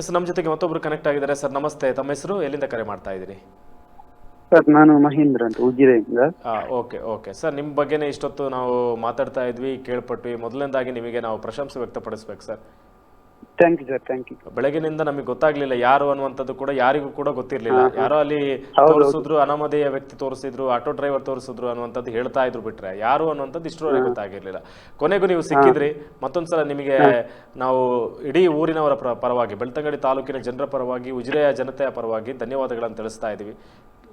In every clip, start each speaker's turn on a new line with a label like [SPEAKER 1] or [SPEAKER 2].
[SPEAKER 1] S ನಮ್ಮ ಜೊತೆಗೆ ಮತ್ತೊಬ್ರು ಕನೆಕ್ಟ್ ಆಗಿದ್ದಾರೆ. ಸರ್ ನಮಸ್ತೆ. ತಮ್ಮ ಹೆಸರು? ಎಲ್ಲಿಂದ ಕರೆ ಮಾಡ್ತಾ ಇದ್ದೀರಿ?
[SPEAKER 2] ಸರ್ ನಾನು ಮಹೇಂದ್ರ ಅಂತ ಉಜಿರೆಯಿಂದ.
[SPEAKER 1] ಓಕೆ ಓಕೆ ಸರ್ ನಿಮ್ಮ ಬಗ್ಗೆನೇ ಇಷ್ಟೊತ್ತು ನಾವು ಮಾತಾಡ್ತಾ ಇದ್ವಿ ಕೇಳ್ಪಟ್ವಿ. ಮೊದಲನೇದಾಗಿ ನಿಮಗೆ ನಾವು ಪ್ರಶಂಸೆ ವ್ಯಕ್ತಪಡಿಸ್ಬೇಕು sir
[SPEAKER 2] thank you sir thank you
[SPEAKER 1] ಬೆಳಗಿನಿಂದ ನಮಗೆ ಗೊತ್ತಾಗ್ಲಿಲ್ಲ ಯಾರು ಅನ್ನುವಂಥದ್ದು ಕೂಡ ಯಾರಿಗೂ ಕೂಡ ಗೊತ್ತಿರಲಿಲ್ಲ. ಯಾರೋ ಅಲ್ಲಿ. ತೋರಿಸಿದ್ರು ಅನಾಮಧೇಯ ವ್ಯಕ್ತಿ ತೋರಿಸಿದ್ರು ಆಟೋ ಡ್ರೈವರ್ ತೋರಿಸಿದ್ರು ಅನ್ನುವಂಥದ್ದು ಹೇಳ್ತಾ ಇದ್ರು ಬಿಟ್ರೆ ಯಾರು ಅನ್ನುವಂಥದ್ದು ಇಷ್ಟರವರೆಗೆ ಗೊತ್ತಾಗಿರ್ಲಿಲ್ಲ. ಕೊನೆಗೂ ನೀವು ಸಿಕ್ಕಿದ್ರಿ ಮತ್ತೊಂದ್ಸಲ ನಿಮಗೆ ನಾವು ಇಡೀ ಊರಿನವರ ಪ್ರ- ಪರವಾಗಿ ಬೆಳ್ತಂಗಡಿ ತಾಲೂಕಿನ ಜನರ ಪರವಾಗಿ ಉಜಿರೆಯ ಜನತೆಯ ಪರವಾಗಿ ಧನ್ಯವಾದಗಳನ್ನು ತಿಳಿಸ್ತಾ ಇದ್ದೀವಿ.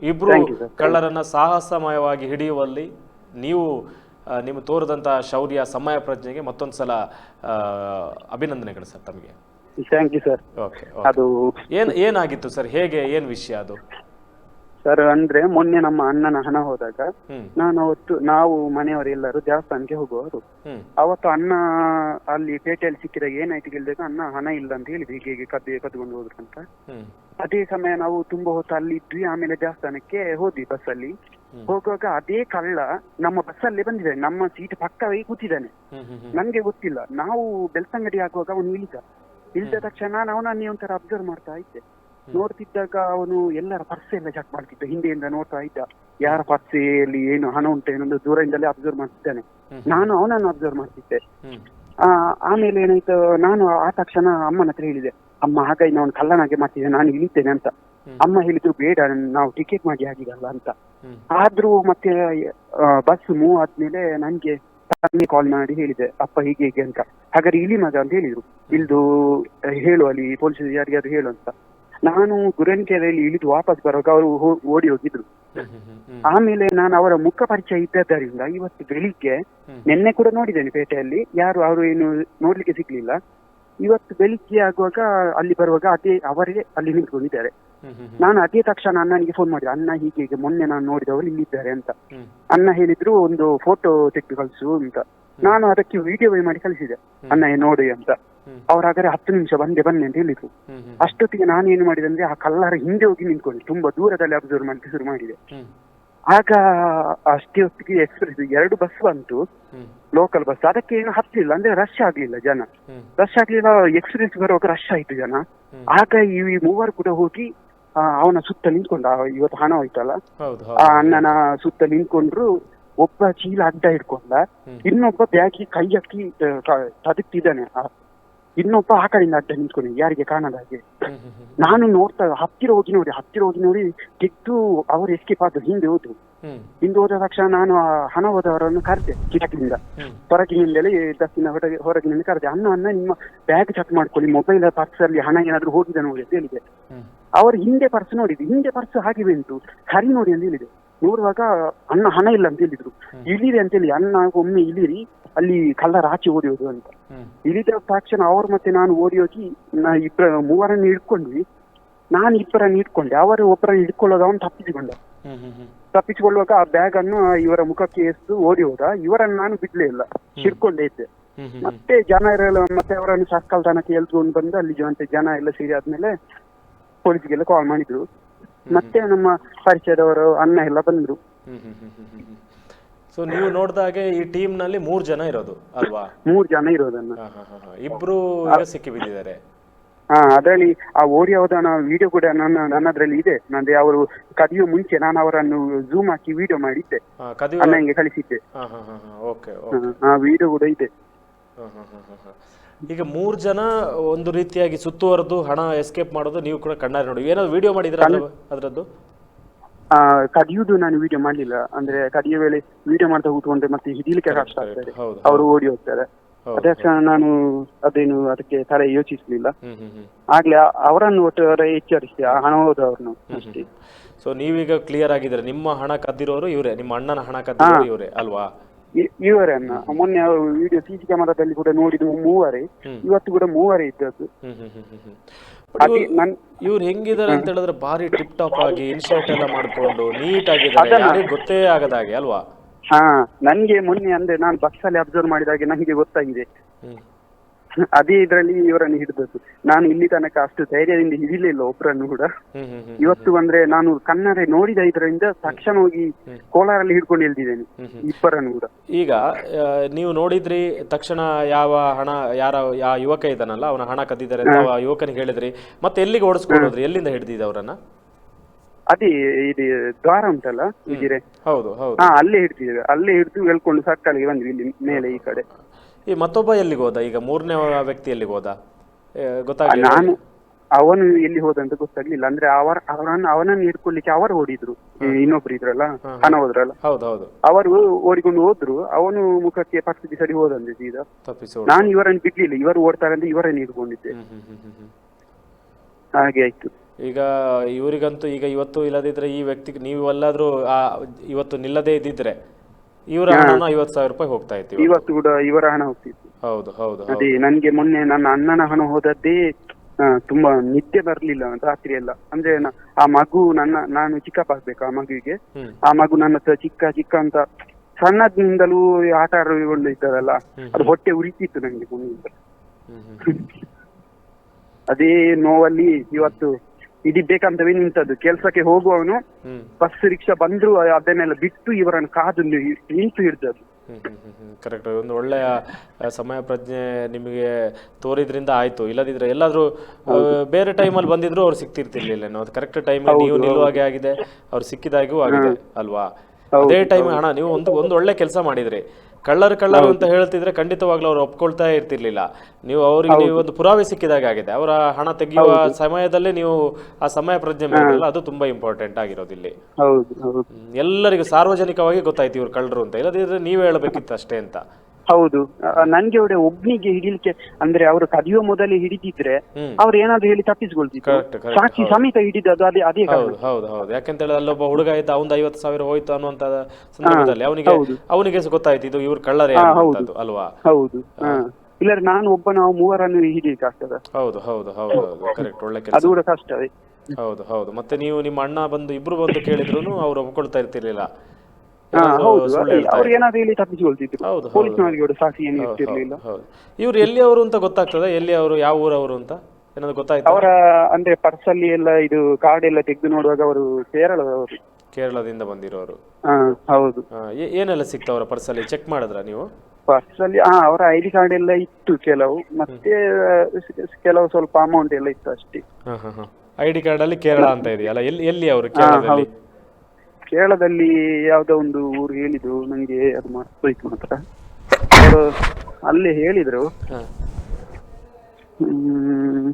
[SPEAKER 1] ಇಬ್ರು ಕಳ್ಳರನ್ನ ಸಾಹಸಮಯವಾಗಿ ಹಿಡಿಯುವಲ್ಲಿ ನೀವು ನಿಮ್ಮ ತೋರಿದಂಥ ಶೌರ್ಯ ಸಮಯ ಪ್ರಜ್ಞೆಗೆ ಮತ್ತೊಂದು ಸಲ ಅಭಿನಂದನೆಗಳು ಸರ್ ತಮಗೆ.
[SPEAKER 2] ಥ್ಯಾಂಕ್ ಯು ಸರ್
[SPEAKER 1] ಓಕೆ
[SPEAKER 2] ಅದು
[SPEAKER 1] ಏನ್ ಏನಾಗಿತ್ತು ಸರ್? ಹೇಗೆ ಏನ್ ವಿಷಯ ಅದು?
[SPEAKER 2] ಸರ್ ಅಂದ್ರೆ ಮೊನ್ನೆ ನಮ್ಮ ಅಣ್ಣನ ಹಣ ಹೋದಾಗ ನಾನು ಅವತ್ತು ನಾವು ಮನೆಯವರೆಲ್ಲರೂ ದೇವಸ್ಥಾನಕ್ಕೆ
[SPEAKER 1] ಹೋಗುವವರು.
[SPEAKER 2] ಅವತ್ತು ಅಣ್ಣ ಅಲ್ಲಿ ಪೇಟೆಯಲ್ಲಿ ಸಿಕ್ಕಿದಾಗ ಏನಾಯ್ತು ಕೇಳಿದಾಗ ಅಣ್ಣ ಹಣ ಇಲ್ಲ ಅಂತ ಹೇಳಿದ್ರು. ಹೀಗೆ ಹೀಗೆ ಕದ್ದು ಕದ್ಕೊಂಡು ಹೋದ್ರು ಅಂತ. ಅದೇ ಸಮಯ ನಾವು ತುಂಬಾ ಹೊತ್ತು ಅಲ್ಲಿ ಇದ್ವಿ. ಆಮೇಲೆ ದೇವಸ್ಥಾನಕ್ಕೆ ಹೋದ್ವಿ ಬಸ್ಸಲ್ಲಿ. ಹೋಗುವಾಗ ಅದೇ ಕಳ್ಳ ನಮ್ಮ ಬಸ್ಸಲ್ಲೇ ಬಂದಿದೆ. ನಮ್ಮ ಸೀಟ್ ಪಕ್ಕವೇ ಕೂತಿದ್ದಾನೆ. ನನ್ಗೆ ಗೊತ್ತಿಲ್ಲ. ನಾವು ಬೆಳ್ತಂಗಡಿ ಆಗುವಾಗ ಅವನು ಇಳಿದ ಇಳಿದ ತಕ್ಷಣ ನಾನು ಅವನನ್ನೇ ಒಂಥರ ಅಬ್ಸರ್ವ್ ಮಾಡ್ತಾ ಇದ್ದೆ. ನೋಡ್ತಿದ್ದಾಗ ಅವನು ಎಲ್ಲರ ಪರ್ಸ್ ಎಲ್ಲ ಚೆಕ್ ಮಾಡ್ತಿದ್ದ. ಹಿಂದೆಯಿಂದ ನೋಡ್ತಾ ಇದ್ದ. ಯಾರ ಪರ್ಸೆಯಲ್ಲಿ ಏನು ಹಣ ಉಂಟು ಏನೊಂದು ದೂರದಿಂದಲೇ ಅಬ್ಸರ್ವ್ ಮಾಡ್ತಿದ್ದಾನೆ. ನಾನು ಅವನನ್ನು ಅಬ್ಸರ್ವ್ ಮಾಡ್ತಿದ್ದೆ. ಆ, ಆಮೇಲೆ ಏನಾಯ್ತು? ನಾನು ಆ ತಕ್ಷಣ ಅಮ್ಮನ ಹತ್ರ ಹೇಳಿದೆ. ಅಮ್ಮ ಹಾಗಾಗಿ ನಾನು ಕಳ್ಳನಾಗೆ ಮಾಡ್ತಿದ್ದೆ. ನಾನು ಇಳಿತೇನೆ ಅಂತ. ಅಮ್ಮ ಹೇಳಿದ್ರು ಬೇಡ ನಾವು ಟಿಕೆಟ್ ಮಾಡಿ ಆಗಿದಲ್ಲ ಅಂತ. ಆದ್ರೂ ಮತ್ತೆ ಬಸ್ ಮೂವ್ ಆದ್ಮೇಲೆ ನನ್ಗೆ ತಂದೆ ಕಾಲ್ ಮಾಡಿ ಹೇಳಿದೆ ಅಪ್ಪ ಹೀಗೆ ಹೀಗೆ ಅಂತ. ಹಾಗಾದ್ರೆ ಇಲ್ಲಿ ಮಗ ಅಂತ ಹೇಳಿದ್ರು. ಇಲ್ದು ಹೇಳು ಅಲ್ಲಿ ಪೊಲೀಸ್ ಯಾರಿಗಾದ್ರು ಹೇಳು ಅಂತ. ನಾನು ಗುರನ್ಕೆರೆಯಲ್ಲಿ ಇಳಿದು ವಾಪಸ್ ಬರುವಾಗ ಅವರು ಓಡಿ ಹೋಗಿದ್ರು. ಆಮೇಲೆ ನಾನು ಅವರ ಮುಖ ಪರಿಚಯ ಇದ್ದದ್ದರಿಂದ ಇವತ್ತು ಬೆಳಿಗ್ಗೆ. ನಿನ್ನೆ ಕೂಡ ನೋಡಿದ್ದೇನೆ ಪೇಟೆಯಲ್ಲಿ. ಯಾರು ಅವರು ಏನು ನೋಡ್ಲಿಕ್ಕೆ ಸಿಗ್ಲಿಲ್ಲ. ಇವತ್ತು ಬೆಳಿಗ್ಗೆ ಆಗುವಾಗ ಅಲ್ಲಿ ಬರುವಾಗ ಅದೇ ಅವರೇ ಅಲ್ಲಿ ನಿಂತ್ಕೊಂಡಿದ್ದಾರೆ. ನಾನು ಅದೇ ತಕ್ಷಣ ಅಣ್ಣನಿಗೆ ಫೋನ್ ಮಾಡಿದೆ ಅಣ್ಣ ಹೀಗೆ ಹೀಗೆ ಮೊನ್ನೆ ನಾನು ನೋಡಿದವರು ಇಲ್ಲಿದ್ದಾರೆ ಅಂತ. ಅಣ್ಣ ಹೇಳಿದ್ರು ಒಂದು ಫೋಟೋ ತೆಗೆದು ಕಳಿಸು ಅಂತ ನಾನು ಅದಕ್ಕೆ ವಿಡಿಯೋ ಮಾಡಿ ಕಳಿಸಿದೆ ಅಣ್ಣ ನೋಡಿ ಅಂತ. ಅವ್ರ ಹಾಗಾದ್ರೆ ಹತ್ತು ನಿಮಿಷ ಬಂದೆ ಬನ್ನಿ ಅಂತ ಹೇಳಿದ್ರು. ಅಷ್ಟೊತ್ತಿಗೆ ನಾನು ಏನು ಮಾಡಿದೆ ಅಂದ್ರೆ ಆ ಕಲ್ಲರ ಹಿಂದೆ ಹೋಗಿ ನಿಂತ್ಕೊಂಡೆ ತುಂಬಾ ದೂರದಲ್ಲಿ ಅಬ್ಸರ್ವ್ ಮಾಡ್ಲಿಕ್ಕೆ ಶುರು ಮಾಡಿದೆ. ಆಗ ಅಷ್ಟೇ ಹೊತ್ತಿಗೆ ಎಕ್ಸ್ಪ್ರೆಸ್ ಎರಡು ಬಸ್ ಬಂತು. ಲೋಕಲ್ ಬಸ್ ಅದಕ್ಕೆ ಏನು ಹತ್ತಲಿಲ್ಲ ಅಂದ್ರೆ ರಶ್ ಆಗ್ಲಿಲ್ಲ ಜನ. ರಶ್ ಆಗ್ಲಿಲ್ಲ ಎಕ್ಸ್ಪ್ರೆಸ್ ಬರುವಾಗ ರಶ್ ಆಯ್ತು ಜನ. ಆಗ ಈ ಮೂವರು ಕೂಡ ಹೋಗಿ ಅವನ ಸುತ್ತ ನಿಂತ್ಕೊಂಡ. ಇವತ್ತು ಹಣ ಹೋಯ್ತಲ್ಲ? ಆ ಅಣ್ಣನ ಸುತ್ತ ನಿಂತ್ಕೊಂಡ್ರು ಒಬ್ಬ ಚೀಲ ಅಡ್ಡ ಹಿಡ್ಕೊಂಡ. ಇನ್ನೊಬ್ಬ ಬ್ಯಾಗಿ ಕೈ ಹಾಕಿ ತದಕ್ತಿದ್ದಾನೆ. ಇನ್ನೊಬ್ಬ ಆ ಕಡೆಯಿಂದ ಅಡ್ಡ ನಿಂತ್ಕೊಂಡು ಯಾರಿಗೆ? ಕಾಣದ ಹಾಗೆ ನಾನು ನೋಡ್ತಾ ಹತ್ತಿರ ಹೋಗಿ ನೋಡಿ ಹತ್ತಿರ ಹೋಗಿ ನೋಡಿ ಕಿತ್ತು ಅವರು ಎಸ್ಕೇಪ್ ಆದ್ರು ಹಿಂದೆ ಹೋದ್ರು. ಹಿಂದೆ ಹೋದ ತಕ್ಷಣ ನಾನು ಆ ಹಣ ಹೋದವರನ್ನು ಕರೆದೆ
[SPEAKER 1] ಕಿಟಕಿನಿಂದ
[SPEAKER 2] ಹೊರಗಿನಿಂದಲೇ ಬಸ್ಸಿನ ಹೊರಗೆ ಹೊರಗಿನಿಂದ ಕರೆದೆ. ಅನ್ನ ಅನ್ನ ನಿಮ್ಮ ಬ್ಯಾಗ್ ಚೆಕ್ ಮಾಡ್ಕೊಳ್ಳಿ ಮೊಬೈಲ್ ಪರ್ಸ್ ಅಲ್ಲಿ ಹಣ ಏನಾದ್ರು ಹೋಗಿದೆ ನೋಡಿ ಅಂತ ಹೇಳಿದೆ. ಅವರು ಹಿಂದೆ ಪರ್ಸ್ ನೋಡಿದ್ರು. ಹಿಂದೆ ಪರ್ಸ್ ಹಾಗೆ ಉಂಟು ಸರಿ ನೋಡಿ ಅಂತ ಹೇಳಿದೆ. ನೋಡುವಾಗ ಅಣ್ಣ ಹಣ ಇಲ್ಲ ಅಂತ ಹೇಳಿದ್ರು. ಇಳಿರಿ ಅಂತ ಹೇಳಿ ಅಣ್ಣ ಒಮ್ಮೆ ಇಳಿರಿ ಅಲ್ಲಿ ಕಲ್ಲರ್ ಆಚೆ ಓಡಿ ಹೋದ್ರು ಅಂತ ಇಳಿದ ತಕ್ಷಣ ಅವ್ರು ಮತ್ತೆ ನಾನು ಓಡಿ ಹೋಗಿ ನಾ ಇಬ್ಬರ ಮೂವರನ್ನ ಇಟ್ಕೊಂಡ್ವಿ ನಾನು ಇಬ್ಬರನ್ನ ಇಟ್ಕೊಂಡೆ ಅವರು ಒಬ್ಬರನ್ನ ಹಿಡ್ಕೊಳ್ಳೋದು ಅವನು ತಪ್ಪಿಸಿಕೊಂಡ. ತಪ್ಪಿಸಿಕೊಳ್ಳುವಾಗ ಆ ಬ್ಯಾಗ್ ಅನ್ನು ಇವರ ಮುಖಕ್ಕೆ ಎಸ್ದು ಓಡಿ ಹೋದ. ಇವರನ್ನು ನಾನು ಬಿಡ್ಲೇ ಇಲ್ಲ. ಹಿಡ್ಕೊಂಡೇ ಇದ್ದೆ. ಮತ್ತೆ ಜನ ಇರಲ್ಲ ಮತ್ತೆ ಅವರನ್ನು ಸರ್ಕಲ್ ತನಕ ಎಲ್ಕೊಂಡು ಬಂದು ಅಲ್ಲಿ ಮತ್ತೆ ಜನ ಎಲ್ಲ ಸೇರಿ ಆದ್ಮೇಲೆ ಪೊಲೀಸ್ಗೆಲ್ಲ ಕಾಲ್ ಮಾಡಿದ್ರು. ಮತ್ತೆ ನಮ್ಮ ಪರಿಚಯದವರು ಅಣ್ಣ ಎಲ್ಲ ಬಂದ್ರು.
[SPEAKER 1] ಸೊ ನೀವು ನೋಡ್ದಾಗೆ ಈ ಟೀಮ್ನಲ್ಲಿ ಮೂರ್ ಜನ ಇರೋದು ಅಲ್ವಾ?
[SPEAKER 2] ಮೂರ್ ಜನ ಇರೋದನ್ನ.
[SPEAKER 1] ಇಬ್ರು ಈಗ ಸಿಕ್ಕಿ ಬಿದ್ದಿದ್ದಾರೆ.
[SPEAKER 2] ಹಾ ಅದರಲ್ಲಿ ಆ ಓಡಿ ವಿಡಿಯೋ ಕೂಡ ನನ್ನ ನನ್ನದ್ರಲ್ಲಿ ಇದೆ. ನಂದ್ರೆ ಅವರು ಕದಿಯೋ ಮುಂಚೆ ನಾನು ಅವರನ್ನು ಝೂಮ್ ಹಾಕಿ ವಿಡಿಯೋ ಮಾಡಿದ್ದೆ.
[SPEAKER 1] ಅಣ್ಣ ಹಿಂಗೆ
[SPEAKER 2] ಅಣ್ಣನಿಗೆ ಕಳಿಸಿದ್ದೆ. ಆ ವಿಡಿಯೋ ಕೂಡ ಇದೆ.
[SPEAKER 1] ಈಗ ಮೂರ್ ಜನ ಒಂದು ರೀತಿಯಾಗಿ ಸುತ್ತುವರೆದು ಹಣ ಎಸ್ಕೇಪ್ ಮಾಡೋದು ನೀವು ಕೂಡ ಕಣ್ಣಾರೆ ನೋಡಿ. ಏನಾದ್ರು ವಿಡಿಯೋ ಮಾಡಿದ್ರ ಅದರದ್ದು?
[SPEAKER 2] ಆ ಕದಿಯುವುದು ನಾನು ವಿಡಿಯೋ ಮಾಡ್ಲಿಲ್ಲ. ಅಂದ್ರೆ ಕದಿಯೋ ವೇಳೆ ವಿಡಿಯೋ ಮಾಡ್ತಾ ಕೂತ್ಕೊಂಡ್ರೆ ಮತ್ತೆ ಹಿಡಿಲಿಕ್ಕೆ ಕಷ್ಟ ಆಗ್ತದೆ.
[SPEAKER 1] ಹೌದು
[SPEAKER 2] ಅವರು ಓಡಿ ಹೋಗ್ತಾರೆ.
[SPEAKER 1] ಹೌದು.
[SPEAKER 2] ಅದಕ್ಕೆ ನಾನು ಅದೇನು ಅದಕ್ಕೆ ತಲೆ ಯೋಚಿಸಲಿಲ್ಲ. ಆಗ್ಲೇ ಅವರನ್ನು ಒಟ್ಟು ಎಚ್ಚರಿಸಿ ಆ ಹಣ ಹೋದವ್ರನ್ನು ಅಷ್ಟೇ.
[SPEAKER 1] ಸೊ ನೀವೀಗ ಕ್ಲಿಯರ್ ಆಗಿದ್ರೆ ನಿಮ್ಮ ಹಣ ಕದ್ದಿರೋರು ಇವರೇ ನಿಮ್ಮ ಅಣ್ಣನ ಹಣ ಕದ್ದಿರೋರು ಇವರೇ ಅಲ್ವಾ?
[SPEAKER 2] ಇವರನ್ನ ಮೊನ್ನೆ ಅವರು ವಿಡಿಯೋ ಸಿ ಸಿ ಕ್ಯಾಮರಾದಲ್ಲಿ ಕೂಡ ನೋಡಿದ ಮೂವರೆ. ಇವತ್ತು ಕೂಡ ಮೂವರೆ ಇದ್ದದ್ದು.
[SPEAKER 1] ಇವ್ರು ಹೆಂಗಿದ್ದಾರೆ ಅಂತ ಹೇಳಿದ್ರೆ ಭಾರಿ ಟಿಪ್ ಟಾಪ್ ಆಗಿ ಇನ್ಸರ್ಟ್ ಎಲ್ಲ ಮಾಡ್ಕೊಂಡು ನೀಟ್ ಆಗಿದ್ದಾರೆ ಯಾರಿಗೂ ಗೊತ್ತೇ ಆಗದಾಗೆ ಅಲ್ವಾ?
[SPEAKER 2] ಹಾ ನನ್ಗೆ ಮೊನ್ನೆ ಅಂದ್ರೆ ನಾನು ಬಸ್ ಅಲ್ಲಿ ಅಬ್ಸರ್ವ್ ಮಾಡಿದಾಗೆ ನನಗೆ ಗೊತ್ತಾಗಿದೆ. ಅದೇ ಇದರಲ್ಲಿ ಇವರನ್ನು ಹಿಡಿದದ್ದು. ನಾನು ಇಲ್ಲಿ ತನಕ ಅಷ್ಟು ಧೈರ್ಯದಿಂದ ಹಿಡಿಲಿಲ್ಲ ಒಬ್ಬರನ್ನು ಕೂಡ. ಇವತ್ತು ಬಂದ್ರೆ ನಾನು ಕನ್ನಡ ನೋಡಿದ ಇದರಿಂದ ತಕ್ಷಣ ಹೋಗಿ ಕೋಲಾರಲ್ಲಿ ಹಿಡ್ಕೊಂಡು ಎಳ್ದಿದ್ದೇನೆ ಇಬ್ಬರನ್ನು ಕೂಡ.
[SPEAKER 1] ಈಗ ನೀವು ನೋಡಿದ್ರಿ ತಕ್ಷಣ ಯಾವ ಹಣ ಯಾರ ಯಾವ ಯುವಕ ಇದ್ದಾನಲ್ಲ ಅವನ ಹಣ ಕದ್ದಿದ್ದಾರೆ ಆ ಯುವಕನಿಗೆ ಹೇಳಿದ್ರಿ. ಮತ್ತೆ ಎಲ್ಲಿಗೆ ಓಡಿಸ್ಕೊಂಡು ಹೋದ್ರಿ ಎಲ್ಲಿಂದ ಹಿಡಿದಿದ್ದ ಅವರನ್ನ?
[SPEAKER 2] ಅದೇ ಇದು ದ್ವಾರ ಉಂಟಲ್ಲ ಇದಿರೆ
[SPEAKER 1] ಹೌದು ಹೌದು.
[SPEAKER 2] ಹಾ ಅಲ್ಲೇ ಹಿಡ್ತಿದ್ದೇವೆ ಅಲ್ಲೇ ಹಿಡಿದು ಹೇಳ್ಕೊಂಡು ಸರ್ಕಾರಿಗೆ ಬಂದ್ವಿ ಇಲ್ಲಿ ಮೇಲೆ ಈ ಕಡೆ.
[SPEAKER 1] ಈ ಮತ್ತೊಬ್ಬ ಎಲ್ಲಿಗೆ ಹೋದ? ಈಗ ಮೂರನೇ ವ್ಯಕ್ತಿ ಎಲ್ಲಿಗೆ ಹೋದ ಗೊತ್ತಾಗಿಲ್ಲ
[SPEAKER 2] ನಾನು ಅವನು ಎಲ್ಲಿ ಹೋದ ಅಂತ ಗೊತ್ತಾಗ್ಲಿಲ್ಲ. ಅಂದ್ರೆ ಅವರ ಅವರನ್ನು ಅವನನ್ನು ಹಿಡ್ಕೊಳ್ಲಿಕ್ಕೆ ಅವರು ಓಡಿದ್ರು. ಈ ಇನ್ನೊಬ್ರು ಇದ್ರಲ್ಲ ಹಣ ಹೋದ್ರಲ್ಲ.
[SPEAKER 1] ಹೌದು ಹೌದು.
[SPEAKER 2] ಅವರು ಓಡಿಕೊಂಡು ಹೋದ್ರು. ಅವನು ಮುಖಕ್ಕೆ ಪರಿಸ್ಥಿತಿ ಸರಿ ಹೋದಂತೆ ಸೀದಾ.
[SPEAKER 1] ತಪ್ಪಿಸಿ
[SPEAKER 2] ನಾನು ಇವರನ್ನು ಬಿಡ್ಲಿಲ್ಲ. ಇವರು ಓಡ್ತಾರೆ ಅಂತ ಇವರನ್ನು ಹಿಡ್ಕೊಂಡಿದ್ದೆ.
[SPEAKER 1] ಹ್ಮ್ ಹ್ಮ್ ಹ್ಮ್ ಹ್ಮ್ ಹ್ಮ್.
[SPEAKER 2] ಹಾಗೆ ಆಯ್ತು.
[SPEAKER 1] ಈಗ ಇವರಿಗಂತೂ ಈಗ ಇವತ್ತು ಇಲ್ಲದಿದ್ರೆ ಈ ವ್ಯಕ್ತಿಗೆ ನೀವು ಎಲ್ಲಾದ್ರೂ ಆ ಇವತ್ತು ನಿಲ್ಲದೇ ಇದ್ದಿದ್ರೆ ಇವರ ಹಣನ ಐವತ್ತು ಸಾವಿರ ರೂಪಾಯಿ ಹೋಗ್ತಾ ಇತ್ತು ಇವತ್ತು.
[SPEAKER 2] ಕೂಡ ಇವರ ಹಣ ಹೋಗ್ತಿತ್ತು.
[SPEAKER 1] ಹೌದು ಹೌದು
[SPEAKER 2] ಅದೇ ನನ್ಗೆ ಮೊನ್ನೆ ನನ್ನ ಅಣ್ಣನ ಹಣ ಹೋದದ್ದೇ ಆ, ತುಂಬಾ ನಿತ್ಯ ಬರ್ಲಿಲ್ಲ ರಾತ್ರಿ ಎಲ್ಲ. ಅಂದ್ರೆ ನ- ಆ ಮಗು ನನ್ನ ನಾನು ಚಿಕ್ಕಪ್ಪ ಆಗ್ಬೇಕು ಆ ಮಗುವಿಗೆ.
[SPEAKER 1] ಹ್ಮ್.
[SPEAKER 2] ಆ ಮಗು ನನ್ನ ಹತ್ರ ಚಿಕ್ಕ ಚಿಕ್ಕ ಅಂತ ಸಣ್ಣದಿಂದಲೂ ಆಟ ಆಡಿಕೊಂಡು ಇದ್ದಾರಲ್ಲ ಅದು ಹೊಟ್ಟೆ ಉರಿತಿತ್ತು ನಂಗೆ ಮೊನ್ನೆ.
[SPEAKER 1] ಹ್ಮ್ ಹ್ಮ್.
[SPEAKER 2] ಅದೇ ನೋವಲ್ಲಿ ಇವತ್ತು ಹಿಡಿಬೇಕಂತವೇ ನಿಂತದ್ದು. ಕೆಲ್ಸಕ್ಕೆ ಹೋಗುವವನು ಬಸ್ ರಿಕ್ಷಾ ಬಂದ್ರು ಅದನ್ನೆಲ್ಲ ಬಿಟ್ಟು ಇವರನ್ನು ಕಾದು ನಿಂತು ಹಿಡ್ದದ್ದು.
[SPEAKER 1] ಕರೆಕ್ಟ್ ಒಂದು ಒಳ್ಳೆಯ ಸಮಯ ಪ್ರಜ್ಞೆ ನಿಮಗೆ ತೋರಿದ್ರಿಂದ ಆಯ್ತು. ಇಲ್ಲದಿದ್ರೆ ಎಲ್ಲಾದರೂ ಬೇರೆ ಟೈಮಲ್ಲಿ ಬಂದಿದ್ರು ಅವ್ರು ಸಿಕ್ತಿರ್ತಿರ್ಲಿಲ್ಲ ಅದು ಕರೆಕ್ಟ್ ಟೈಮ್ ನೀವು ನಿಲ್ಲುವಾಗೆ ಆಗಿದೆ ಅವ್ರು ಸಿಕ್ಕಿದಾಗೂ ಆಗಿದೆ ಅಲ್ವಾ? ಅದೇ ಟೈಮ್ ಹಣ ನೀವು ಒಂದು ಒಂದು ಒಳ್ಳೆ ಕೆಲಸ ಮಾಡಿದ್ರಿ. ಕಳ್ಳರು ಕಳ್ಳರು ಅಂತ ಹೇಳ್ತಿದ್ರೆ ಖಂಡಿತವಾಗ್ಲೂ ಅವ್ರು ಒಪ್ಕೊಳ್ತಾ ಇರ್ತಿರ್ಲಿಲ್ಲ. ನೀವು ಅವ್ರಿಗೆ ನೀವು ಒಂದು ಪುರಾವೆ ಸಿಕ್ಕಿದಾಗ ಆಗಿದೆ. ಅವರ ಹಣ ತೆಗೆಯುವ ಸಮಯದಲ್ಲೇ ನೀವು ಆ ಸಮಯ ಪ್ರಜ್ಞೆ ಮಾಡಲ್ಲ ಅದು ತುಂಬಾ ಇಂಪಾರ್ಟೆಂಟ್ ಆಗಿರೋದು ಇಲ್ಲಿ. ಎಲ್ಲರಿಗೂ ಸಾರ್ವಜನಿಕವಾಗಿ ಗೊತ್ತಾಯ್ತು ಇವ್ರು ಕಳ್ಳರು ಅಂತ. ಇಲ್ಲದಿದ್ರೆ ನೀವೇ ಹೇಳಬೇಕಿತ್ತು ಅಷ್ಟೇ ಅಂತ.
[SPEAKER 2] ಹೌದು. ನನ್ಗೆ ಒಡೆ ಒಬ್ನಿಗೆ ಹಿಡಿಲಿಕ್ಕೆ ಅಂದ್ರೆ ಅವರು ಕದಿಯುವ ಮೊದಲೇ ಹಿಡಿದಿದ್ರೆ. ಅವ್ರು ಏನಾದ್ರು ಹೇಳಿ ತಪ್ಪಿಸ್ಕೊಳ್ತಿದ್ರು. ಸಾಕ್ಷಿ ಸಮೇತ ಹಿಡಿದದ್ದು ಅದೇ ಅದೇ
[SPEAKER 1] ಹೌದು ಹೌದು ಹೌದು. ಯಾಕಂತ ಹೇಳಿದ್ರೆ ಅಲ್ಲೊಬ್ಬ ಹುಡುಗ ಇದ್ದ ಅವನ್ ಐವತ್ತು ಸಾವಿರ ಹೋಯ್ತು ಅನ್ನುವಂತ ಸಂದರ್ಭದಲ್ಲಿ ಅವನಿಗೆ ಅವನಿಗೆ ಗೊತ್ತಾಯ್ತು ಇದು ಇವ್ರು ಕಳ್ಳರೇ ಅದು ಅಲ್ವಾ?
[SPEAKER 2] ಹೌದು. ಹಾ. ಇಲ್ಲದ್ರೆ ನಾನು ಒಬ್ಬ ನಾವು ಮೂವರನ್ನು ಹಿಡಿಯಕ್ಕೆ ಆಗ್ತದ
[SPEAKER 1] ಹೌದು ಹೌದು ಹೌದು. ಹೌದು. ಕರೆಕ್ಟ್ ಒಳ್ಳೆ ಕೆಲಸ.
[SPEAKER 2] ಅದು ಕೂಡ ಕಷ್ಟವೇ.
[SPEAKER 1] ಹೌದು ಹೌದು. ಮತ್ತೆ ನೀವು ನಿಮ್ಮ ಅಣ್ಣ ಬಂದು ಇಬ್ರು ಬಂದು ಕೇಳಿದ್ರು ಅವ್ರು ಒಪ್ಕೊಳ್ತಾ ಇರ್ತಿರ್ಲಿಲ್ಲ.
[SPEAKER 2] ಅವ್ರು ಏನಾದ್ರು ಇಲ್ಲಿ ತಪ್ಪಿಸ್ಕೊಳ್ತಿದ್ರು ಪೊಲೀಸ್ನವರಿಗೆ ಕೂಡ ಸಾಕ್ಷಿ ಏನು ಇರ್ತಿರ್ಲಿಲ್ಲ.
[SPEAKER 1] ಹೌದು ಇವ್ರು ಎಲ್ಲಿ ಅವರು ಅಂತ ಗೊತ್ತಾಗ್ತದೆ? ಎಲ್ಲಿ ಅವರು ಯಾವ ಊರವರು ಅಂತ? ಏನಾದ್ರು ಗೊತ್ತಾಯ್ತು?
[SPEAKER 2] ಅವರ ಅಂದ್ರೆ ಪರ್ಸ್ ಅಲ್ಲಿ ಎಲ್ಲ ಇದು ಕಾರ್ಡ್ ಎಲ್ಲ ತೆಗೆದು ನೋಡುವಾಗ ಅವರು ಕೇರಳದವರು
[SPEAKER 1] ಕೇರಳದಿಂದ ಬಂದಿರೋರು.
[SPEAKER 2] ಹೌದು.
[SPEAKER 1] ಏನೆಲ್ಲ ಸಿಕ್ತ ಅವರ ಪರ್ಸಲ್ಲಿ? ಚೆಕ್ ಮಾಡಿದ್ರ ನೀವು?
[SPEAKER 2] ಪರ್ಸ್ ಅಲ್ಲಿ ಹಾ ಅವರ ಐಡಿ ಡಿ ಕಾರ್ಡ್ ಎಲ್ಲ ಇತ್ತು ಕೆಲವು. ಮತ್ತೆ ಕೆಲವು ಸ್ವಲ್ಪ ಅಮೌಂಟ್ ಎಲ್ಲ ಇತ್ತು ಅಷ್ಟೇ.
[SPEAKER 1] ಐ ಡಿ ಕಾರ್ಡ್ ಅಲ್ಲಿ ಕೇರಳ ಅಂತ ಇದೆಯಲ್ಲ? ಎಲ್ಲಿ ಎಲ್ಲಿ ಅವರು ಕೇರಳದಲ್ಲಿ?
[SPEAKER 2] ಕೇರಳದಲ್ಲಿ ಯಾವ್ದೋ ಒಂದು ಊರು ಹೇಳಿದ್ರು ನಂಗೆ ಅದು ಮರ್ತೋಯ್ತು ಮಾತ್ರ. ಅವರು ಅಲ್ಲಿ ಹೇಳಿದ್ರು. ಹ್ಮ್.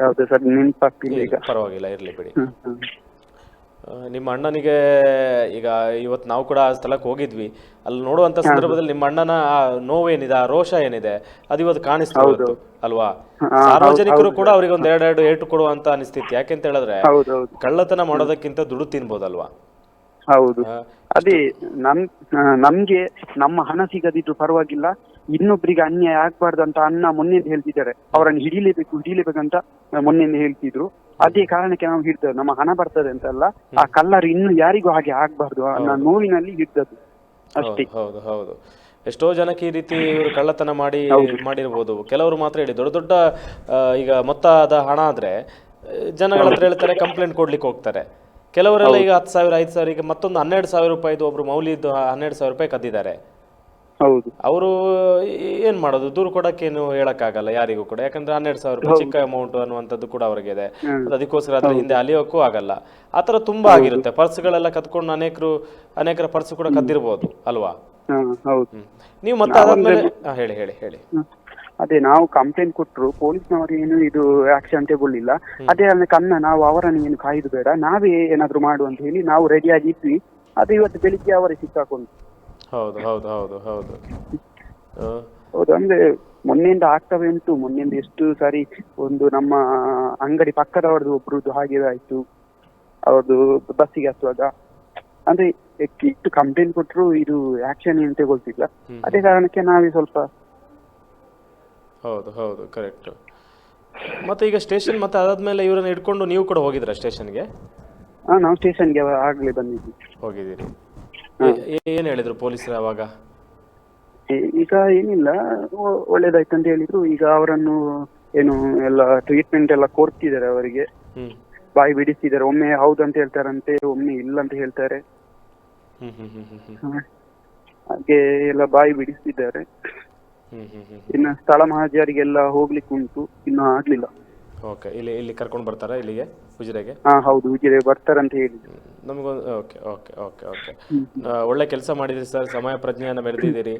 [SPEAKER 2] ಯಾವ್ದು ಸರ್ ನೆನಪಾಗ್ತಿಲ್ಲ ಈಗ.
[SPEAKER 1] ಪರವಾಗಿಲ್ಲ ಇರ್ಲಿ ಬಿಡಿ.
[SPEAKER 2] ಹ್ಮ್, ಹ್ಮ್.
[SPEAKER 1] ನಿಮ್ಮ ಅಣ್ಣನಿಗೆ ಈಗ ಇವತ್ತು ನಾವು ಕೂಡ ಆ ಸ್ಥಳಕ್ಕೆ ಹೋಗಿದ್ವಿ. ಅಲ್ಲಿ ನೋಡುವಂತ ಸಂದರ್ಭದಲ್ಲಿ ನಿಮ್ಮ ಅಣ್ಣನ ಆ ನೋವೇನಿದೆ ಆ ರೋಷ ಏನಿದೆ ಅದು ಇವತ್ತು ಕಾಣಿಸ್ತಾ ಅಲ್ವಾ? ಸಾರ್ವಜನಿಕರು ಕೂಡ ಅವರಿಗೆ ಒಂದ್ ಎರಡೆರಡು ಏಟು ಕೊಡುವಂತ ಅನಿಸ್ತಿತ್ತು. ಯಾಕೆಂತ ಹೇಳಿದ್ರೆ ಕಳ್ಳತನ ಮಾಡೋದಕ್ಕಿಂತ ದುಡ್ಡು ತಿನ್ಬೋದಲ್ವಾ?
[SPEAKER 2] ಹೌದು. ಅದೇ ನಮ್ ಆ, ನಮ್ಗೆ ನಮ್ಮ ಹಣ ಸಿಗದಿದ್ರು ಪರವಾಗಿಲ್ಲ. ಇನ್ನೊಬ್ರಿಗೆ ಅನ್ಯಾಯ ಆಗ್ಬಾರ್ದು ಅಂತ ಅಣ್ಣ ಮೊನ್ನೆ ಹೇಳ್ತಿದ್ದಾರೆ. ಅವರನ್ನು ಹಿಡಿಲೇಬೇಕು ಹಿಡಿಲೇಬೇಕಂತ ಮೊನ್ನೆ ಹೇಳ್ತಿದ್ರು. ಅದೇ ಕಾರಣಕ್ಕೆ ನಾವು ಹಿಡ್ತೇವೆ ನಮ್ಮ ಹಣ ಬರ್ತದೆ ಅಂತಲ್ಲ ಆ ಕಲ್ಲರ್ ಇನ್ನು ಯಾರಿಗೂ ಹಾಗೆ ಆಗ್ಬಾರ್ದು ಅನ್ನೋ ನೋವಿನಲ್ಲಿ ಹಿಡ್ದದ್ದು. ಅಷ್ಟೇ.
[SPEAKER 1] ಹೌದು ಹೌದು. ಎಷ್ಟೋ ಜನಕ್ಕೆ ಈ ರೀತಿ ಇವರು ಕಳ್ಳತನ ಮಾಡಿ ಮಾಡಿರ್ಬೋದು. ಕೆಲವರು ಮಾತ್ರ ಹೇಳಿ ದೊಡ್ಡ ದೊಡ್ಡ ಈಗ ಈಗ ಮೊತ್ತದ ಹಣ ಆದ್ರೆ ಜನಗಳ ಹತ್ರ ಹೇಳ್ತಾರೆ ಕಂಪ್ಲೇಂಟ್ ಕೊಡ್ಲಿಕ್ಕೆ ಹೋಗ್ತಾರೆ. ಕೆಲವರೆಲ್ಲ ಈಗ ಹತ್ತು ಸಾವಿರ ಐದು ಸಾವಿರ ಈಗ ಮತ್ತೊಂದು ಹನ್ನೆರಡು ಸಾವಿರ ರೂಪಾಯಿದು ಒಬ್ರು ಮೌಲ್ಯದ್ದು ಹನ್ನೆರಡು ಸಾವಿರ ರೂಪಾಯಿ ಕದ್ದಿದ್ದಾರೆ.
[SPEAKER 2] ಹೌದು.
[SPEAKER 1] ಅವರು ಏನ್ ಮಾಡೋದು? ದೂರು ಕೊಡಕ್ಕೇನು ಹೇಳಕ್ಕಾಗಲ್ಲ ಯಾರಿಗೂ ಕೂಡ. ಯಾಕಂದ್ರೆ ಹನ್ನೆರಡು ಸಾವಿರ ರೂಪಾಯಿ ಚಿಕ್ಕ ಅಮೌಂಟ್ ಅನ್ನುವಂಥದ್ದು ಕೂಡ ಅವರಿಗೆ ಇದೆ. ಅದು ಅದಕ್ಕೋಸ್ಕರ ಅದ್ರ ಹಿಂದೆ. ಅಲಿಯೋಕ್ಕೂ ಆಗಲ್ಲ. ಆ ತರ ತುಂಬಾ ಆಗಿರುತ್ತೆ. ಪರ್ಸ್ಗಳೆಲ್ಲ ಕತ್ಕೊಂಡು ಅನೇಕರು ಅನೇಕರ ಪರ್ಸ್ ಕೂಡ ಕದ್ದಿರಬಹುದು ಅಲ್ವಾ?
[SPEAKER 2] ಹೌದು.
[SPEAKER 1] ನೀವು ಮತ್ತೆ ಅದಾದ್ಮೇಲೆ ಹೇಳಿ ಹೇಳಿ ಹೇಳಿ.
[SPEAKER 2] ಅದೇ ನಾವು ಕಂಪ್ಲೇಂಟ್ ಕೊಟ್ಟರು ಪೊಲೀಸ್ನವರು ಏನು ಇದು ಆಕ್ಷನ್ ತಗೊಳ್ಳಿಲ್ಲ ಅದೇ ಅಲ್ಲಿ ಕನ್ನ ನಾವು ಅವರನ್ನು ಏನು ಕಾಯ್ದು ಬೇಡ ನಾವೇ ಏನಾದ್ರು ಮಾಡು ಅಂತ ಹೇಳಿ ನಾವು ರೆಡಿ ಆಗಿದ್ವಿ ಅದು ಇವತ್ತು ಬೆಳಿಗ್ಗೆ ಅವರೇ ಸಿಕ್ಕಾಕೊಂಡು
[SPEAKER 1] ಹೌದು ಹೌದು ಹೌದು ಹೌದು.
[SPEAKER 2] ಹೌದು ಅಂದ್ರೆ ಮೊನ್ನೆಯಿಂದ ಆಗ್ತವೆ ಉಂಟು ಮೊನ್ನೆಯಿಂದ ಎಷ್ಟು ಸಾರಿ ಒಂದು ನಮ್ಮ ಅಂಗಡಿ ಪಕ್ಕದವರದ್ದು ಒಬ್ರದ್ದು ಹಾಗೆ ಆಯ್ತು. ಅವ್ರದ್ದು ಬಸ್ಸಿಗೆ ಹತ್ತುವಾಗ. ಅಂದ್ರೆ ಇಷ್ಟು ಕಂಪ್ಲೇಂಟ್ ಕೊಟ್ರು ಇದು ಆಕ್ಷನ್ ಏನು ತಗೊಳ್ತಿಲ್ಲ. ಅದೇ ಕಾರಣಕ್ಕೆ ನಾವೇ ಸ್ವಲ್ಪ
[SPEAKER 1] ಹೌದು ಹೌದು ಕರೆಕ್ಟ್ ಮತ್ತೆ ಈಗ ಸ್ಟೇಷನ್ ಮತ್ತೆ ಅದಾದ್ಮೇಲೆ ಇವರನ್ನ ಹಿಡ್ಕೊಂಡು ನೀವು ಕೂಡ ಹೋಗಿದ್ರ ಸ್ಟೇಷನ್ಗೆ
[SPEAKER 2] ಹಾ ನಾವು ಸ್ಟೇಷನ್ಗೆ ಆಗ್ಲೇ ಬಂದಿದ್ವಿ.
[SPEAKER 1] ಹೋಗಿದ್ದೀರಿ. ಏನ್ ಹೇಳಿದ್ರು ಪೊಲೀಸರು ಅವಾಗ?
[SPEAKER 2] ಈಗ ಏನಿಲ್ಲ ಒಳ್ಳೇದಾಯ್ತು ಅಂತ ಹೇಳಿದ್ರು. ಈಗ ಅವರನ್ನು ಏನು ಎಲ್ಲ ಟ್ರೀಟ್ಮೆಂಟ್ ಎಲ್ಲ ಕೊಡ್ತಿದ್ದಾರೆ ಅವರಿಗೆ. ಬಾಯಿ ಬಿಡಿಸ್ತಿದ್ದಾರೆ. ಒಮ್ಮೆ ಹೌದು ಅಂತ ಹೇಳ್ತಾರಂತೆ ಒಮ್ಮೆ ಇಲ್ಲ ಅಂತ ಹೇಳ್ತಾರೆ. ಹಾಗೆ ಎಲ್ಲ ಬಾಯಿ ಬಿಡಿಸ್ತಿದ್ದಾರೆ. ಇನ್ನು ಸ್ಥಳ ಮಹಾಜರಿಗೆಲ್ಲ ಹೋಗ್ಲಿಕ್ಕೆ ಉಂಟು ಇನ್ನು ಆಗ್ಲಿಲ್ಲ.
[SPEAKER 1] ಓಕೆ ಇಲ್ಲಿ ಇಲ್ಲಿ ಕರ್ಕೊಂಡು ಬರ್ತಾರಾ ಇಲ್ಲಿಗೆ ಉಜಿರೆಗೆ?
[SPEAKER 2] ಹಾ ಹೌದು ಉಜಿರೆ ಬರ್ತಾರಂತ ಹೇಳಿದ್ರು.
[SPEAKER 1] ನಮಗೊಂದು ಓಕೆ ಓಕೆ ಓಕೆ ಓಕೆ. ಒಳ್ಳೆ ಕೆಲಸ ಮಾಡಿದಿರಿ ಸರ್ ಸಮಯ ಪ್ರಜ್ಞೆಯನ್ನು ಮೆರೆದಿದ್ದೀರಿ.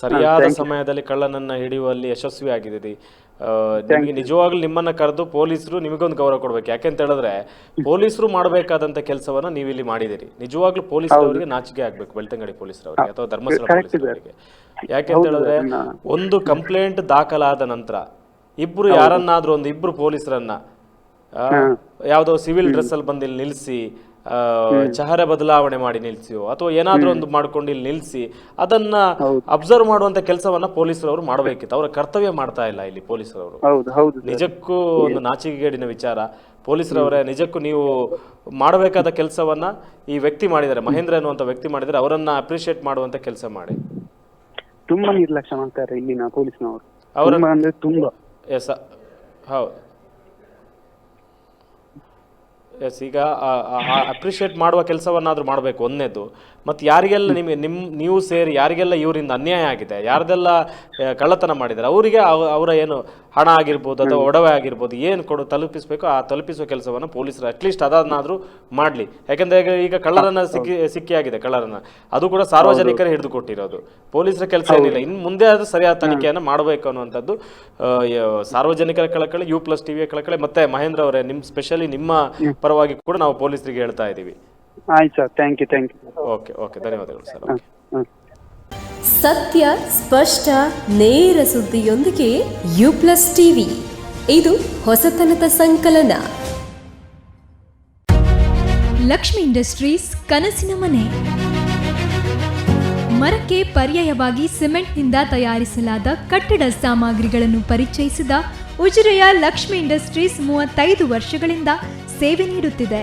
[SPEAKER 1] ಸರಿಯಾದ ಸಮಯದಲ್ಲಿ ಕಳ್ಳನನ್ನ ಹಿಡಿಯುವಲ್ಲಿ ಯಶಸ್ವಿ ಆಗಿದ್ದೀರಿ. ನಿಮಗೆ ನಿಜವಾಗ್ಲೂ ನಿಮ್ಮನ್ನ ಕರೆದು ಪೊಲೀಸರು ನಿಮಗೊಂದು ಗೌರವ ಕೊಡ್ಬೇಕು. ಯಾಕೆಂತ ಹೇಳಿದ್ರೆ ಪೊಲೀಸರು ಮಾಡಬೇಕಾದಂತ ಕೆಲಸವನ್ನ ನೀವು ಇಲ್ಲಿ ಮಾಡಿದಿರಿ ನಿಜವಾಗ್ಲೂ ಪೊಲೀಸರವರಿಗೆ ನಾಚಿಕೆ ಆಗ್ಬೇಕು ಬೆಳ್ತಂಗಡಿ ಪೊಲೀಸರವರಿಗೆ ಅಥವಾ ಧರ್ಮಸ್ಥಳ ಪೊಲೀಸರವರಿಗೆ. ಯಾಕೆಂತ ಹೇಳಿದ್ರೆ ಒಂದು ಕಂಪ್ಲೇಂಟ್ ದಾಖಲಾದ ನಂತರ ಇಬ್ರು ಯಾರನ್ನಾದ್ರೂ ಒಂದು ಇಬ್ರು ಪೊಲೀಸರನ್ನ ಆ, ಯಾವ್ದೋ ಸಿವಿಲ್ ಡ್ರೆಸ್ ಅಲ್ಲಿ ಬಂದು ನಿಲ್ಸಿ ನಿಲ್ಲಿಸಿ ಚಹರೆ ಬದಲಾವಣೆ ಮಾಡಿ ನಿಲ್ಸಿಯೋ ಅಥವಾ ಏನಾದ್ರೂ ಒಂದು ಮಾಡ್ಕೊಂಡು ಇಲ್ಲಿ ನಿಲ್ಸಿ ಅದನ್ನ ಅಬ್ಸರ್ವ್ ಮಾಡುವಂತ ಕೆಲಸವನ್ನ ಪೊಲೀಸರವರು ಮಾಡಬೇಕಿತ್ತು. ಅವರ ಕರ್ತವ್ಯ ಮಾಡ್ತಾ ಇಲ್ಲ ಇಲ್ಲಿ ಪೊಲೀಸರವರು. ನಿಜಕ್ಕೂ ಒಂದು ನಾಚಿಕೆಗೇಡಿನ ವಿಚಾರ. ಪೊಲೀಸರವರೇ ನಿಜಕ್ಕೂ ನೀವು ಮಾಡಬೇಕಾದ ಕೆಲಸವನ್ನ ಈ ವ್ಯಕ್ತಿ ಮಾಡಿದ್ದಾರೆ ಮಹೇಂದ್ರ ಅನ್ನುವಂತ ವ್ಯಕ್ತಿ ಮಾಡಿದ್ರೆ ಅವರನ್ನ ಅಪ್ರಿಶಿಯೇಟ್ ಮಾಡುವಂತ ಕೆಲಸ ಮಾಡಿ.
[SPEAKER 2] ತುಂಬಾ ನಿರ್ಲಕ್ಷ್ಯ ಮಾಡ್ತಾರೆ ಇಲ್ಲಿನ ಪೊಲೀಸ್ನವರು.
[SPEAKER 1] ಅವರ-
[SPEAKER 2] ತುಂಬಾ ಅಂದ್ರೆ ತುಂಬಾ.
[SPEAKER 1] ಎಸ್ ಹೌದು ಎಸ್ ಈಗ ಅಪ್ರಿಷಿಯೇಟ್ ಮಾಡುವ ಕೆಲಸವನ್ನಾದರೂ ಮಾಡಬೇಕು. ಒಂದನೇದು. ಮತ್ತು ಯಾರಿಗೆಲ್ಲ ನಿಮಗೆ ನಿಮ್ಮ ನೀವು ಸೇರಿ ಯಾರಿಗೆಲ್ಲ ಇವರಿಂದ ಅನ್ಯಾಯ ಆಗಿದೆ ಯಾರ್ದೆಲ್ಲ ಕಳ್ಳತನ ಮಾಡಿದ್ದಾರೆ ಅವರಿಗೆ ಅವರ ಏನು ಹಣ ಆಗಿರ್ಬೋದು ಅಥವಾ ಒಡವೆ ಆಗಿರ್ಬೋದು ಏನು ಕೊಡು ತಲುಪಿಸಬೇಕು ಆ ತಲುಪಿಸುವ ಕೆಲಸವನ್ನು ಪೊಲೀಸರು ಅಟ್ಲೀಸ್ಟ್ ಅದನ್ನಾದರೂ ಮಾಡಲಿ. ಯಾಕಂದ್ರೆ ಈಗ- ಈಗ ಕಳ್ಳರನ್ನ ಸಿಕ್ಕಿ ಸಿಕ್ಕಿಯಾಗಿದೆ ಕಳ್ಳರನ್ನ. ಅದು ಕೂಡ ಸಾರ್ವಜನಿಕರೇ ಹಿಡಿದು ಕೊಟ್ಟಿರೋದು ಪೊಲೀಸರ ಕೆಲಸ ಏನಿಲ್ಲ. ಇನ್ನು ಮುಂದೆ ಅದು ಸರಿಯಾದ ತನಿಖೆಯನ್ನು ಮಾಡಬೇಕು ಅನ್ನುವಂಥದ್ದು ಸಾರ್ವಜನಿಕರ ಕಳಕಳಿ ಯು ಪ್ಲಸ್ ಟಿವಿಯ ಕಳಕಳಿ ಮತ್ತೆ ಮಹೇಂದ್ರ ಅವರೇ ನಿಮ್ಮ ಸ್ಪೆಷಲಿ ನಿಮ್ಮ ಪರವಾಗಿ ಕೂಡ ನಾವು ಪೊಲೀಸರಿಗೆ ಹೇಳ್ತಾ ಇದ್ದೀವಿ.
[SPEAKER 2] ಆಯ್ತು sir thank you thank you
[SPEAKER 1] okay okay ಧನ್ಯವಾದಗಳು ಸರ್.
[SPEAKER 3] ಸತ್ಯ ಸ್ಪಷ್ಟ ನೇರ ಸುದ್ದಿಯೊಂದಿಗೆ ಯು ಪ್ಲಸ್ ಟಿವಿ. ಇದು ಹೊಸತನದ ಸಂಕಲನ.
[SPEAKER 4] ಲಕ್ಷ್ಮಿ ಇಂಡಸ್ಟ್ರೀಸ್ ಕನಸಿನ ಮನೆ. ಮರಕ್ಕೆ ಪರ್ಯಾಯವಾಗಿ ಸಿಮೆಂಟ್ನಿಂದ ತಯಾರಿಸಲಾದ ಕಟ್ಟಡ ಸಾಮಗ್ರಿಗಳನ್ನು ಪರಿಚಯಿಸಿದ ಉಜಿರೆಯ ಲಕ್ಷ್ಮಿ ಇಂಡಸ್ಟ್ರೀಸ್ ಮೂವತ್ತೈದು ವರ್ಷಗಳಿಂದ ಸೇವೆ ನೀಡುತ್ತಿದೆ.